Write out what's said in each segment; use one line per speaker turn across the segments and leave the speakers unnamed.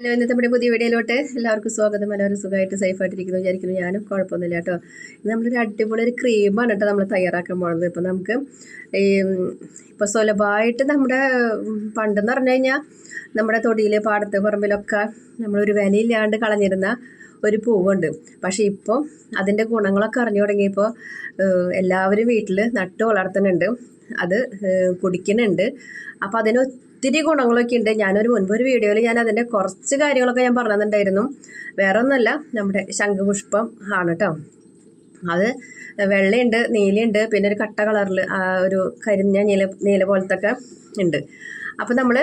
Hello ഇന്നത്തെ നമ്മുടെ പുതിയ വീഡിയോയിലോട്ട് എല്ലാവർക്കും സ്വാഗതം. എല്ലാവരും സുഖമായിട്ട് സേഫായിട്ടിരിക്കുന്നു വിചാരിക്കുന്നു. ഞാനും കുഴപ്പമൊന്നുമില്ല കേട്ടോ. ഇത് നമ്മളൊരു അടിപൊളി ഒരു ക്രീമാണ് കേട്ടോ നമ്മൾ തയ്യാറാക്കാൻ പോകുന്നത് ഇപ്പം നമുക്ക് ഈ ഇപ്പോൾ സുലഭമായിട്ട് നമ്മുടെ പണ്ടെന്ന് പറഞ്ഞു കഴിഞ്ഞാൽ നമ്മുടെ തൊടിയിൽ പാടത്ത് പറമ്പിലൊക്കെ നമ്മളൊരു വിലയില്ലാണ്ട് കളഞ്ഞിരുന്ന ഒരു പൂവുണ്ട്. പക്ഷേ ഇപ്പോൾ അതിന്റെ ഗുണങ്ങളൊക്കെ അറിഞ്ഞു തുടങ്ങിയപ്പോൾ എല്ലാവരും വീട്ടിൽ നട്ട് വളർത്തുന്നുണ്ട്. അത് കുടിക്കുന്നുണ്ട് അപ്പോൾ അതിന് ഒത്തിരി ഗുണങ്ങളൊക്കെ ഉണ്ട്. ഞാനൊരു മുൻപ് ഒരു വീഡിയോയിൽ ഞാൻ അതിന്റെ കുറച്ച് കാര്യങ്ങളൊക്കെ ഞാൻ പറഞ്ഞിട്ടുണ്ടായിരുന്നു. വേറെ ഒന്നല്ല നമ്മുടെ ശംഖുപുഷ്പം ആണ് കേട്ടോ അത് വെള്ളയുണ്ട് നീലയുണ്ട് പിന്നെ ഒരു കട്ട കളറിൽ ഒരു കരിഞ്ഞ നീല നീല പോലത്തെ ഒക്കെ ഉണ്ട്. അപ്പോൾ നമ്മൾ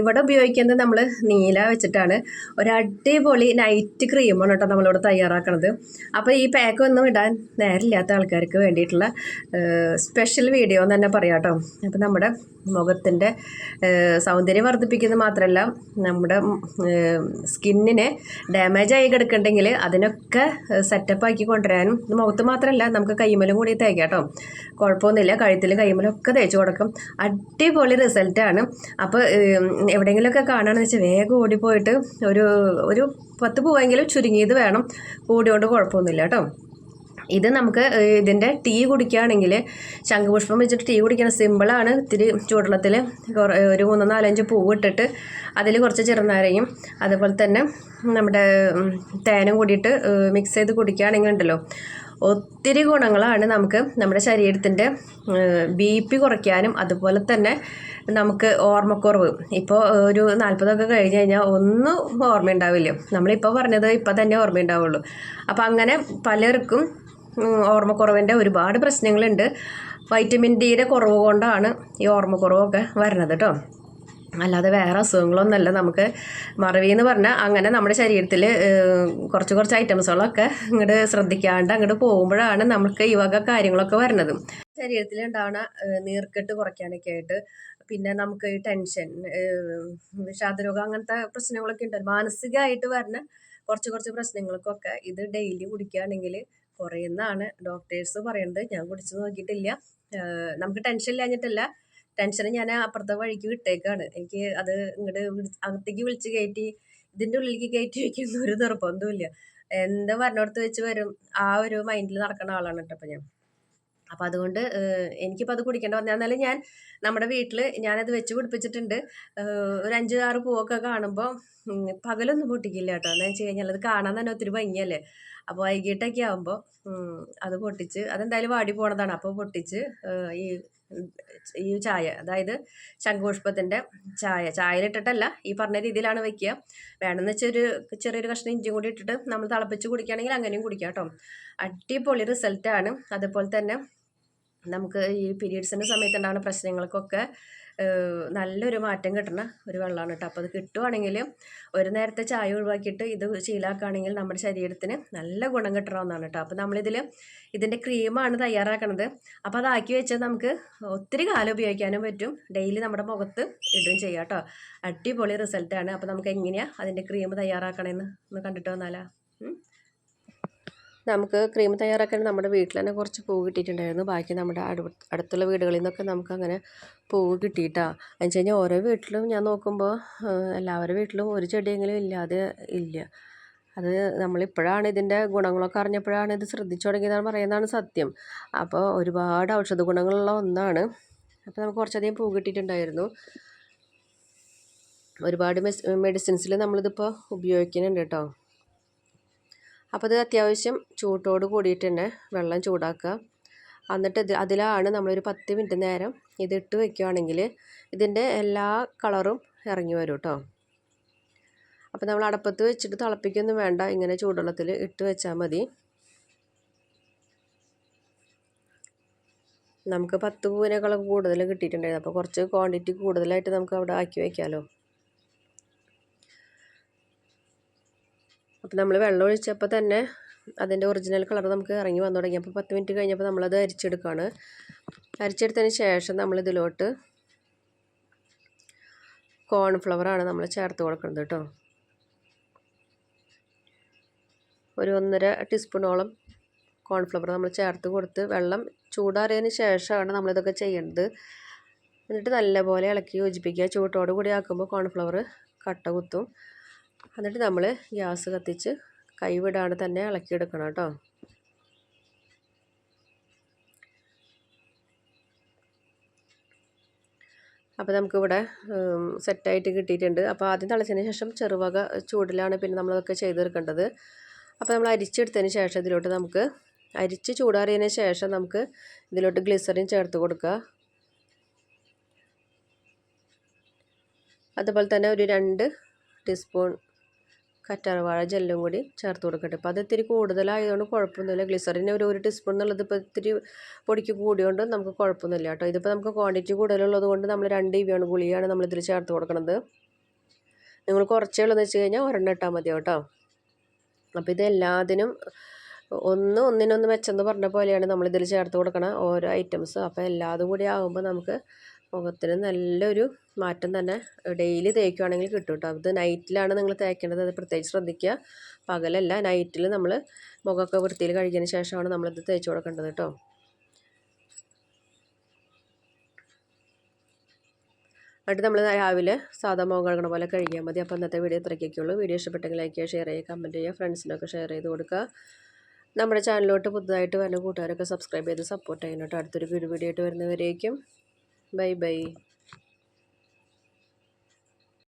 ഇവിടെ ഉപയോഗിക്കുന്നത് നമ്മൾ നീല വെച്ചിട്ടാണ്. ഒരു അടിപൊളി നൈറ്റ് ക്രീമാണ് കേട്ടോ നമ്മളിവിടെ തയ്യാറാക്കണത്. അപ്പോൾ ഈ പാക്ക് ഒന്നും ഇടാൻ നേരമില്ലാത്ത ആൾക്കാർക്ക് വേണ്ടിയിട്ടുള്ള സ്പെഷ്യൽ വീഡിയോ എന്ന് തന്നെ പറയാം കേട്ടോ. അപ്പോൾ നമ്മുടെ മുഖത്തിന്റെ സൗന്ദര്യം വർദ്ധിപ്പിക്കുന്നത് മാത്രമല്ല നമ്മുടെ സ്കിന്നിന് ഡാമേജ് ആയി കിടക്കുന്നുണ്ടെങ്കിൽ അതിനൊക്കെ സെറ്റപ്പ് ആക്കി കൊണ്ടുവരാനും മുഖത്ത് മാത്രമല്ല നമുക്ക് കൈമലും കൂടി തേക്കാം കേട്ടോ. കുഴപ്പമൊന്നുമില്ല. കഴുത്തിലും കൈമലും ഒക്കെ തേച്ച് കൊടുക്കും. അടിപൊളി റിസൾട്ടാണ് അപ്പോൾ എവിടെയെങ്കിലുമൊക്കെ കാണുകയാണെന്ന് വെച്ചാൽ വേഗം ഓടിപ്പോയിട്ട് ഒരു ഒരു പത്ത് പൂവെങ്കിലും ചുരുങ്ങിയത് വേണം. ഓടിയോണ്ട് കുഴപ്പമൊന്നുമില്ല കേട്ടോ. ഇത് നമുക്ക് ഇതിന്റെ ടീ കുടിക്കുകയാണെങ്കിൽ ശംഖുപുഷ്പം വെച്ചിട്ട് ടീ കുടിക്കണം സിമ്പിളാണ് ഇത്തിരി ചൂടുള്ളത്തിൽ ഒരു മൂന്ന് നാലഞ്ച് പൂവ് ഇട്ടിട്ട് അതിൽ കുറച്ച് ചെറുനാരയും അതുപോലെ തന്നെ നമ്മുടെ തേനും കൂടിയിട്ട് മിക്സ് ചെയ്ത് കുടിക്കുകയാണെങ്കിൽ ഉണ്ടല്ലോ ഒത്തിരി ഗുണങ്ങളാണ് നമുക്ക് നമ്മുടെ ശരീരത്തിന്റെ ബി പി കുറയ്ക്കാനും അതുപോലെ തന്നെ നമുക്ക് ഓർമ്മക്കുറവ്. ഇപ്പോൾ ഒരു നാൽപ്പതൊക്കെ കഴിഞ്ഞ് കഴിഞ്ഞാൽ ഒന്നും ഓർമ്മയുണ്ടാവില്ല. നമ്മളിപ്പോൾ പറഞ്ഞത് ഇപ്പോൾ തന്നെ ഓർമ്മയുണ്ടാവുള്ളൂ. അപ്പോൾ അങ്ങനെ പലർക്കും ഓർമ്മക്കുറവിന്റെ ഒരുപാട് പ്രശ്നങ്ങളുണ്ട്. വൈറ്റമിൻ ഡിയുടെ കുറവ് കൊണ്ടാണ് ഈ ഓർമ്മക്കുറവൊക്കെ വരുന്നത് കേട്ടോ. അല്ലാതെ വേറെ അസുഖങ്ങളൊന്നുമല്ല. നമുക്ക് മറവി എന്ന് പറഞ്ഞാൽ അങ്ങനെ നമ്മുടെ ശരീരത്തിൽ കുറച്ച് കുറച്ച് ഐറ്റംസുകളൊക്കെ ഇങ്ങോട്ട് ശ്രദ്ധിക്കാണ്ട് അങ്ങോട്ട് പോകുമ്പോഴാണ് നമുക്ക് ഈ വക കാര്യങ്ങളൊക്കെ വരുന്നത് ശരീരത്തിൽ ഉണ്ടാവുന്ന നീർക്കെട്ട് കുറയ്ക്കാനൊക്കെ ആയിട്ട് പിന്നെ നമുക്ക് ടെൻഷൻ വിഷാദരോഗം അങ്ങനത്തെ പ്രശ്നങ്ങളൊക്കെ ഉണ്ട്. മാനസികമായിട്ട് വരുന്ന കുറച്ച് കുറച്ച് പ്രശ്നങ്ങൾക്കൊക്കെ ഇത് ഡെയിലി കുടിക്കുകയാണെങ്കിൽ കുറയുന്നതാണ് ഡോക്ടേഴ്സ് പറയുന്നത് ഞാൻ കുടിച്ച് നോക്കിയിട്ടില്ല. നമുക്ക് ടെൻഷൻ ഇല്ലാഞ്ഞിട്ടല്ല. ടെൻഷൻ ഞാൻ അപ്പുറത്തെ വഴിക്ക് വിട്ടേക്കാണ്. എനിക്ക് അത് ഇങ്ങോട്ട് അകത്തേക്ക് വിളിച്ച് കയറ്റി ഇതിന്റെ ഉള്ളിലേക്ക് കയറ്റി വയ്ക്കുന്ന ഒരു നിർബന്ധമില്ല എന്താ പറഞ്ഞോടത്ത് വെച്ച് വരും. ആ ഒരു മൈൻഡിൽ നടക്കുന്ന ആളാണ് കേട്ടോ ഞാൻ. അപ്പം അതുകൊണ്ട് എനിക്കിപ്പോൾ അത് കുടിക്കേണ്ട വന്നാൽ എന്നാലും ഞാൻ നമ്മുടെ വീട്ടിൽ ഞാനത് വെച്ച് പിടിപ്പിച്ചിട്ടുണ്ട്. ഒരു അഞ്ച് ആറ് പൂവൊക്കെ കാണുമ്പോൾ പകലൊന്നും പൊട്ടിക്കില്ല കേട്ടോ എന്താ വെച്ച് കഴിഞ്ഞാൽ അത് കാണാൻ തന്നെ ഒത്തിരി ഭംഗിയല്ലേ? അപ്പോൾ വൈകിട്ടൊക്കെ ആകുമ്പോൾ അത് പൊട്ടിച്ച് അതെന്തായാലും വാടി പോണതാണ്. അപ്പോൾ പൊട്ടിച്ച് ഈ ഈ ചായ അതായത് ശംഖുപുഷ്പത്തിന്റെ ചായ. ചായയിലിട്ടിട്ടല്ല ഈ പറഞ്ഞ രീതിയിലാണ് വെക്കുക. വേണമെന്ന് വെച്ചാൽ ഒരു ചെറിയൊരു കഷ്ണം ഇഞ്ചിയും കൂടി ഇട്ടിട്ട് നമ്മൾ തിളപ്പിച്ച് കുടിക്കുകയാണെങ്കിൽ അങ്ങനെയും കുടിക്കാം കേട്ടോ. അടിപൊളി റിസൾട്ടാണ് അതുപോലെ തന്നെ നമുക്ക് ഈ പീരീഡ്സിന്റെ സമയത്തുണ്ടാകുന്ന പ്രശ്നങ്ങൾക്കൊക്കെ നല്ലൊരു മാറ്റം കിട്ടുന്ന ഒരു വെള്ളമാണ് കേട്ടോ. അപ്പോൾ അത് കിട്ടുവാണെങ്കിൽ ഒരു നേരത്തെ ചായ ഒഴിവാക്കിയിട്ട് ഇത് ശീലാക്കുകയാണെങ്കിൽ നമ്മുടെ ശരീരത്തിന് നല്ല ഗുണം കിട്ടണമെന്നാണ് കേട്ടോ. അപ്പോൾ നമ്മളിതിൽ ഇതിന്റെ ക്രീമാണ് തയ്യാറാക്കണത്. അപ്പോൾ അതാക്കി വെച്ചാൽ നമുക്ക് ഒത്തിരി കാലം ഉപയോഗിക്കാനും പറ്റും. ഡെയിലി നമ്മുടെ മുഖത്ത് ഇടുകയും ചെയ്യാം കേട്ടോ. അടിപൊളി റിസൾട്ടാണ്. അപ്പോൾ നമുക്ക് എങ്ങനെയാണ് അതിന്റെ ക്രീം തയ്യാറാക്കണമെന്ന് ഒന്ന് കണ്ടിട്ട് വന്നാലോ? നമുക്ക് ക്രീം തയ്യാറാക്കാൻ നമ്മുടെ വീട്ടിൽ തന്നെ കുറച്ച് പൂ കിട്ടിയിട്ടുണ്ടായിരുന്നു. ബാക്കി നമ്മുടെ അടുത്തുള്ള വീടുകളിൽ നിന്നൊക്കെ നമുക്ക് അങ്ങനെ പൂവ് കിട്ടിയിട്ടാണ് എന്ന് വെച്ച് കഴിഞ്ഞാൽ ഓരോ വീട്ടിലും ഞാൻ നോക്കുമ്പോൾ എല്ലാവരുടെ വീട്ടിലും ഒരു ചെടിയെങ്കിലും ഇല്ലാതെ ഇല്ല. അത് നമ്മളിപ്പോഴാണ് ഇതിന്റെ ഗുണങ്ങളൊക്കെ അറിഞ്ഞപ്പോഴാണ് ഇത് ശ്രദ്ധിച്ചു തുടങ്ങിയതാണ് പറയുന്നതാണ് സത്യം. അപ്പോൾ ഒരുപാട് ഔഷധ ഗുണങ്ങളുള്ള ഒന്നാണ്. അപ്പോൾ നമുക്ക് കുറച്ചധികം പൂ കിട്ടിയിട്ടുണ്ടായിരുന്നു. ഒരുപാട് മെസ് മെഡിസിൻസിൽ നമ്മളിതിപ്പോൾ ഉപയോഗിക്കുന്നുണ്ട് കേട്ടോ. അപ്പോൾ അത് അത്യാവശ്യം ചൂട്ടോട് കൂടിയിട്ട് തന്നെ വെള്ളം ചൂടാക്കുക എന്നിട്ട് ഇത് അതിലാണ് നമ്മളൊരു പത്ത് മിനിറ്റ് നേരം ഇതിട്ട് വെക്കുകയാണെങ്കിൽ ഇതിന്റെ എല്ലാ കളറും ഇറങ്ങി വരും കേട്ടോ അപ്പോൾ നമ്മൾ അടപ്പത്ത് വെച്ചിട്ട് തിളപ്പിക്കൊന്നും വേണ്ട. ഇങ്ങനെ ചൂടുവെള്ളത്തിൽ ഇട്ട് വെച്ചാൽ മതി. നമുക്ക് പത്ത് പൂവിനേക്കാളും കൂടുതൽ കിട്ടിയിട്ടുണ്ടായിരുന്നു. അപ്പോൾ കുറച്ച് ക്വാണ്ടിറ്റി കൂടുതലായിട്ട് നമുക്ക് അവിടെ ആക്കി വയ്ക്കാമല്ലോ അപ്പോൾ നമ്മൾ വെള്ളം ഒഴിച്ചപ്പോൾ തന്നെ അതിന്റെ ഒറിജിനൽ കളർ നമുക്ക് ഇറങ്ങി വന്നു തുടങ്ങി. അപ്പോൾ പത്ത് മിനിറ്റ് കഴിഞ്ഞപ്പോൾ നമ്മളത് അരിച്ചെടുക്കുകയാണ് അരിച്ചെടുത്തതിന് ശേഷം നമ്മളിതിലോട്ട് കോൺഫ്ലവറാണ് നമ്മൾ ചേർത്ത് കൊടുക്കുന്നത് കേട്ടോ ഒരു ഒന്നര ടീസ്പൂണോളം കോൺഫ്ലവർ നമ്മൾ ചേർത്ത് കൊടുത്ത് വെള്ളം ചൂടാറിയതിന് ശേഷമാണ് നമ്മളിതൊക്കെ ചെയ്യേണ്ടത് എന്നിട്ട് നല്ലപോലെ ഇളക്കി യോജിപ്പിക്കുക. ചൂട്ടോട് കൂടി ആക്കുമ്പോൾ കോൺഫ്ലവർ കട്ട കുത്തും എന്നിട്ട് നമ്മൾ ഗ്യാസ് കത്തിച്ച് കൈവിടാതെ തന്നെ ഇളക്കിയെടുക്കണം കേട്ടോ. അപ്പോൾ നമുക്കിവിടെ സെറ്റായിട്ട് കിട്ടിയിട്ടുണ്ട്. അപ്പോൾ ആദ്യം തിളച്ചതിന് ശേഷം ചെറുവക ചൂടിലാണ് പിന്നെ നമ്മളതൊക്കെ ചെയ്തെടുക്കേണ്ടത്. അപ്പോൾ നമ്മൾ അരിച്ചെടുത്തതിന് ശേഷം ഇതിലോട്ട് നമുക്ക് അരിച്ച് ചൂടാറിയതിന് ശേഷം നമുക്ക് ഇതിലോട്ട് ഗ്ലിസറിൻ ചേർത്ത് കൊടുക്കുക. അതുപോലെ തന്നെ ഒരു രണ്ട് ടീസ്പൂൺ കറ്റാർവാഴ ജെല്ലും കൂടി ചേർത്ത് കൊടുക്കട്ടെ. അപ്പോൾ അത് ഇത്തിരി കൂടുതലായതുകൊണ്ട് കുഴപ്പമൊന്നുമില്ല. ഗ്ലിസറിന് ഒരു ഒരു ടീസ്പൂൺ എന്നുള്ളത് ഇപ്പോൾ ഇത്തിരി പൊടിക്ക് കൂടിയോണ്ട് നമുക്ക് കുഴപ്പമൊന്നുമില്ല കേട്ടോ. ഇതിപ്പോൾ നമുക്ക് ക്വാണ്ടിറ്റി കൂടുതലുള്ളത് കൊണ്ട് നമ്മൾ രണ്ട് ഇവയാണ് ഗുളിയാണ് നമ്മളിതിൽ ചേർത്ത് കൊടുക്കുന്നത് നിങ്ങൾ കുറച്ചേ ഉള്ളതെന്ന് വെച്ച് കഴിഞ്ഞാൽ ഒരെണ്ണം ഇട്ടാൽ മതി കേട്ടോ. അപ്പോൾ ഇത് എല്ലാത്തിനും ഒന്ന് ഒന്നിനൊന്ന് മെച്ചെന്ന് പറഞ്ഞ പോലെയാണ് നമ്മളിതിൽ ചേർത്ത് കൊടുക്കണ ഓരോ ഐറ്റംസ് അപ്പോൾ എല്ലാതും കൂടി ആകുമ്പോൾ നമുക്ക് മുഖത്തിന് നല്ലൊരു മാറ്റം തന്നെ ഡെയിലി തേക്കുകയാണെങ്കിൽ കിട്ടും കേട്ടോ അത് നൈറ്റിലാണ് നിങ്ങൾ തേക്കേണ്ടത്. അത് പ്രത്യേകിച്ച് ശ്രദ്ധിക്കുക. പകലല്ല നൈറ്റിൽ നമ്മൾ മുഖമൊക്കെ വൃത്തിയിൽ കഴുകിയതിന് ശേഷമാണ് നമ്മളിത് തേച്ച് കൊടുക്കേണ്ടത് കേട്ടോ. എന്നിട്ട് നമ്മൾ രാവിലെ സാധാ മുഖം കഴുകണ പോലെ കഴുകിയാൽ മതി. അപ്പോൾ ഇന്നത്തെ വീഡിയോ ഇത്രയ്ക്കൊക്കെയുള്ളൂ. വീഡിയോ ഇഷ്ടപ്പെട്ടെങ്കിൽ ലൈക്ക് ചെയ്യുക ഷെയർ ചെയ്യുക കമന്റ് ചെയ്യുക ഫ്രണ്ട്സിനൊക്കെ ഷെയർ ചെയ്ത് കൊടുക്കുക. നമ്മുടെ ചാനലിലോട്ട് പുതുതായിട്ട് വരുന്ന കൂട്ടുകാരൊക്കെ സബ്സ്ക്രൈബ് ചെയ്ത് സപ്പോർട്ട് ചെയ്യണം കേട്ടോ. അടുത്തൊരു വീഡിയോ ആയിട്ട് വരുന്നവരേക്കും. Bye bye